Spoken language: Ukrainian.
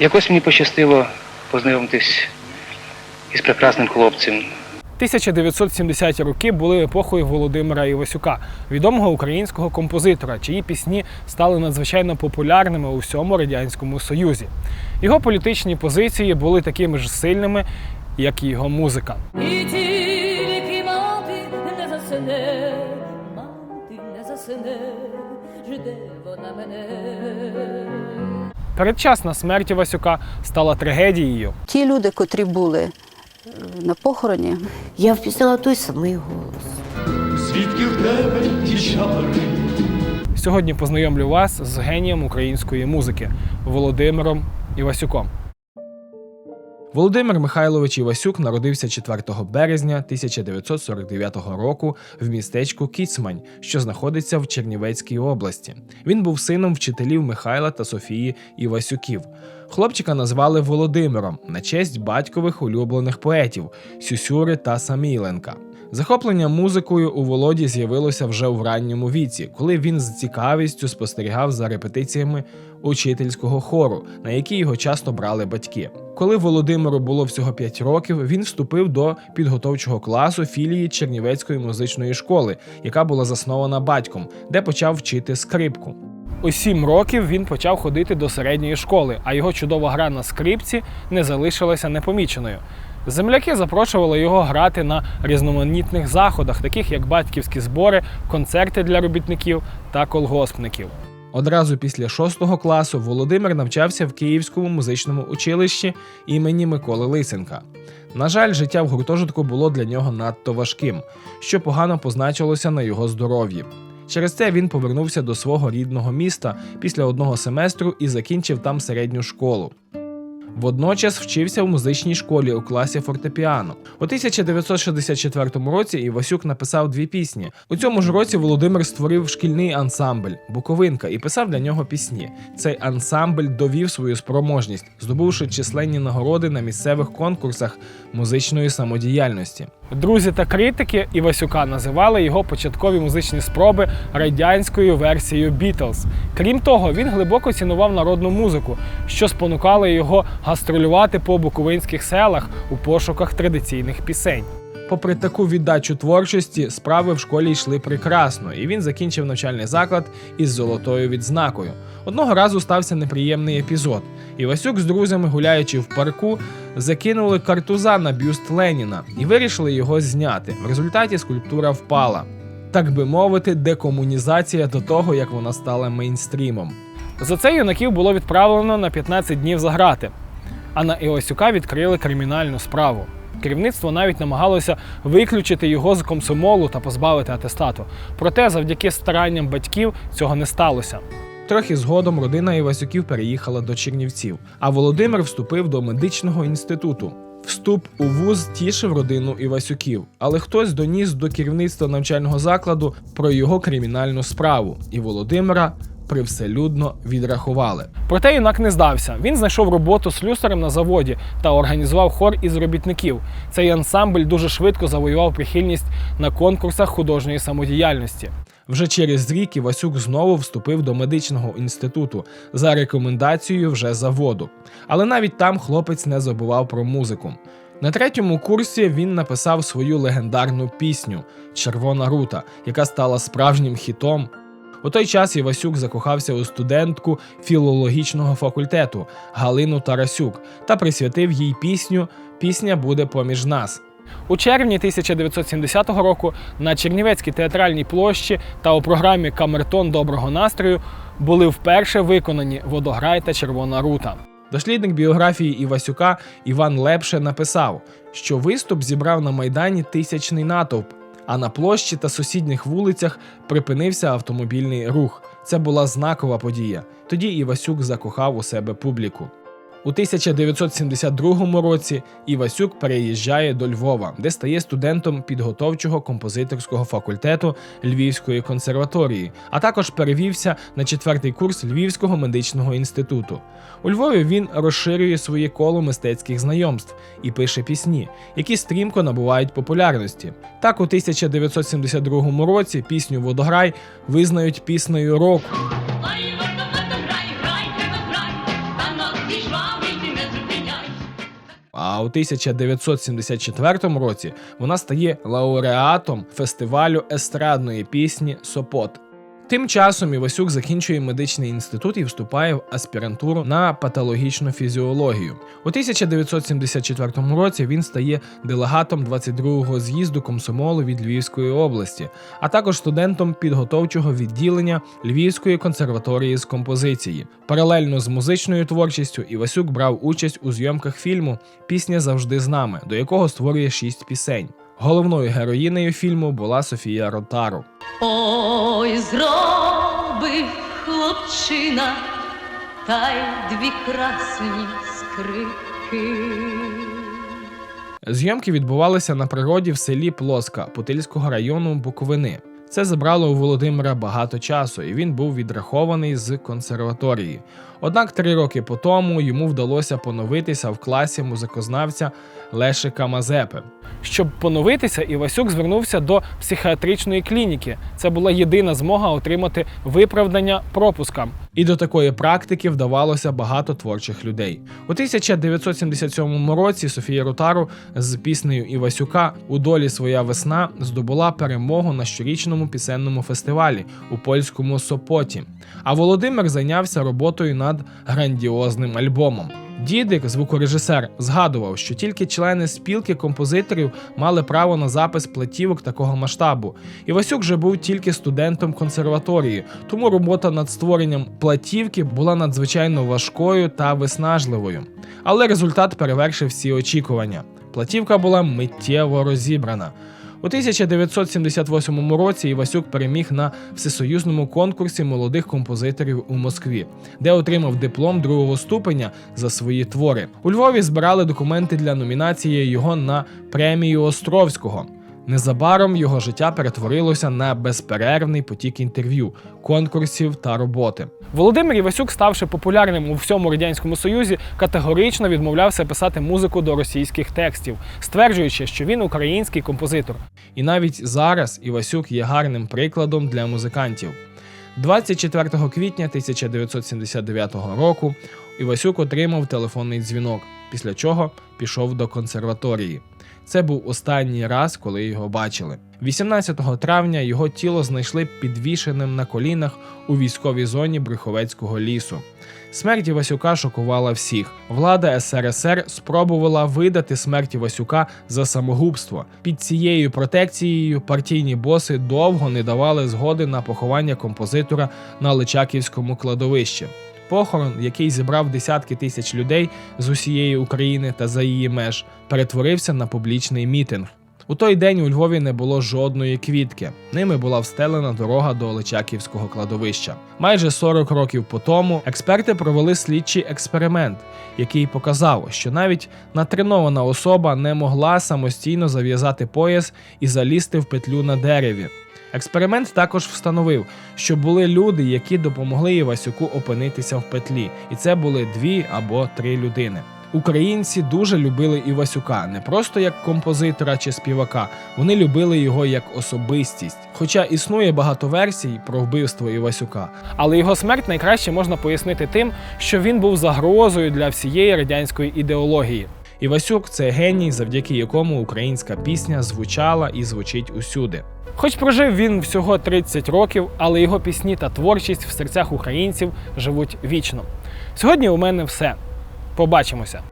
Якось мені пощастило познайомитись із прекрасним хлопцем. 1970-ті роки були епохою Володимира Івасюка, відомого українського композитора, чиї пісні стали надзвичайно популярними у всьому радянському союзі. Його політичні позиції були такими ж сильними, як і його музика. І тільки мати не засне, мати не засне, жде вона мене. Передчасна смерть Івасюка стала трагедією. Ті люди, котрі були е, на похороні, Я впізнала той самий голос. Звідки в тебе ті чари? Сьогодні познайомлю вас з генієм української музики Володимиром Івасюком. Володимир Михайлович Івасюк народився 4 березня 1949 року в містечку Кіцмань, що знаходиться в Чернівецькій області. Він був сином вчителів Михайла та Софії Івасюків. Хлопчика назвали Володимиром на честь батькових улюблених поетів Сюсюри та Самійленка. Захоплення музикою у Володі з'явилося вже в ранньому віці, коли він з цікавістю спостерігав за репетиціями учительського хору, на які його часто брали батьки. Коли Володимиру було всього 5 років, він вступив до підготовчого класу філії Чернівецької музичної школи, яка була заснована батьком, де почав вчити скрипку. У сім років він почав ходити до середньої школи, а його чудова гра на скрипці не залишилася непоміченою. Земляки запрошували його грати на різноманітних заходах, таких як батьківські збори, концерти для робітників та колгоспників. Одразу після шостого класу Володимир навчався в Київському музичному училищі імені Миколи Лисенка. На жаль, життя в гуртожитку було для нього надто важким, що погано позначилося на його здоров'ї. Через це він повернувся до свого рідного міста після одного семестру і закінчив там середню школу. Водночас вчився в музичній школі у класі фортепіано. У 1964 році Івасюк написав дві пісні. У цьому ж році Володимир створив шкільний ансамбль Буковинка і писав для нього пісні. Цей ансамбль довів свою спроможність, здобувши численні нагороди на місцевих конкурсах музичної самодіяльності. Друзі та критики Івасюка називали його початкові музичні спроби радянською версією Бітлз. Крім того, він глибоко цінував народну музику, що спонукало його гастролювати по буковинських селах у пошуках традиційних пісень. Попри таку віддачу творчості, справи в школі йшли прекрасно, і він закінчив навчальний заклад із золотою відзнакою. Одного разу стався неприємний епізод. Івасюк з друзями, гуляючи в парку, закинули картуза на бюст Леніна і вирішили його зняти. В результаті скульптура впала. Так би мовити, декомунізація до того, як вона стала мейнстрімом. За це юнаків було відправлено на 15 днів за грати, а на Івасюка відкрили кримінальну справу. Керівництво навіть намагалося виключити його з комсомолу та позбавити атестату. Проте, завдяки старанням батьків, цього не сталося. Трохи згодом родина Івасюків переїхала до Чернівців, а Володимир вступив до медичного інституту. Вступ у вуз тішив родину Івасюків, але хтось доніс до керівництва навчального закладу про його кримінальну справу, і Володимира привселюдно відрахували. Проте юнак не здався. Він знайшов роботу слюсарем на заводі та організував хор із робітників. Цей ансамбль дуже швидко завоював прихильність на конкурсах художньої самодіяльності. Вже через рік Івасюк знову вступив до медичного інституту за рекомендацією вже заводу. Але навіть там хлопець не забував про музику. На третьому курсі він написав свою легендарну пісню Червона рута, яка стала справжнім хітом. У той час Івасюк закохався у студентку філологічного факультету Галину Тарасюк та присвятив їй пісню Пісня буде поміж нас. У червні 1970 року на Чернівецькій театральній площі та у програмі Камертон доброго настрою були вперше виконані Водограй та Червона рута. Дослідник біографії Івасюка Іван Лепше написав, що виступ зібрав на майдані тисячний натовп, а на площі та сусідніх вулицях припинився автомобільний рух. Це була знакова подія. Тоді Івасюк закохав у себе публіку. У 1972 році Івасюк переїжджає до Львова, де стає студентом підготовчого композиторського факультету Львівської консерваторії, а також перевівся на четвертий курс Львівського медичного інституту. У Львові він розширює своє коло мистецьких знайомств і пише пісні, які стрімко набувають популярності. Так, у 1972 році пісню Водограй визнають піснею року. А у 1974 році вона стає лауреатом фестивалю естрадної пісні Сопот. Тим часом Івасюк закінчує медичний інститут і вступає в аспірантуру на патологічну фізіологію. У 1974 році він стає делегатом 22-го з'їзду комсомолу від Львівської області, а також студентом підготовчого відділення Львівської консерваторії з композиції. Паралельно з музичною творчістю Івасюк брав участь у зйомках фільму Пісня завжди з нами, до якого створює шість пісень. Головною героїнею фільму була Софія Ротару. Ой, зробив хлопчина, та й дві красні скрипки. Зйомки відбувалися на природі в селі Плоска Путильського району Буковини. Це забрало у Володимира багато часу, і він був відрахований з консерваторії. Однак три роки по тому йому вдалося поновитися в класі музикознавця Лешика Мазепи. Щоб поновитися, Івасюк звернувся до психіатричної клініки. Це була єдина змога отримати виправдання пропускам. І до такої практики вдавалося багато творчих людей. У 1977 році Софія Ротару з піснею Івасюка у долі своя весна здобула перемогу на щорічному пісенному фестивалі у польському Сопоті. А Володимир зайнявся роботою над грандіозним альбомом. Дідик, звукорежисер, згадував, що тільки члени спілки композиторів мали право на запис платівок такого масштабу. Івасюк же був тільки студентом консерваторії, тому робота над створенням платівки була надзвичайно важкою та виснажливою. Але результат перевершив всі очікування. Платівка була миттєво розібрана. У 1978 році Івасюк переміг на всесоюзному конкурсі молодих композиторів у Москві, де отримав диплом другого ступеня за свої твори. У Львові збирали документи для номінації його на премію Островського. Незабаром його життя перетворилося на безперервний потік інтерв'ю, конкурсів та роботи. Володимир Івасюк, ставши популярним у всьому радянському союзі, категорично відмовлявся писати музику до російських текстів, стверджуючи, що він український композитор. І навіть зараз Івасюк є гарним прикладом для музикантів. 24 квітня 1979 року Івасюк отримав телефонний дзвінок, після чого пішов до консерваторії. Це був останній раз, коли його бачили. 18 травня його тіло знайшли підвішеним на колінах у військовій зоні Брюховецького лісу. Смерть Івасюка шокувала всіх. Влада СРСР спробувала видати смерть Івасюка за самогубство. Під цією протекцією партійні боси довго не давали згоди на поховання композитора на Личаківському кладовищі. Похорон, який зібрав десятки тисяч людей з усієї України та за її меж, перетворився на публічний мітинг. У той день у Львові не було жодної квітки. Ними була встелена дорога до Личаківського кладовища. Майже 40 років по тому експерти провели слідчий експеримент, який показав, що навіть натренована особа не могла самостійно зав'язати пояс і залізти в петлю на дереві. Експеримент також встановив, що були люди, які допомогли Івасюку опинитися в петлі, і це були дві або три людини. Українці дуже любили Івасюка не просто як композитора чи співака, вони любили його як особистість. Хоча існує багато версій про вбивство Івасюка, але його смерть найкраще можна пояснити тим, що він був загрозою для всієї радянської ідеології. Івасюк це геній, завдяки якому українська пісня звучала і звучить усюди. Хоч прожив він всього 30 років, але його пісні та творчість в серцях українців живуть вічно. Сьогодні у мене все. Побачимося.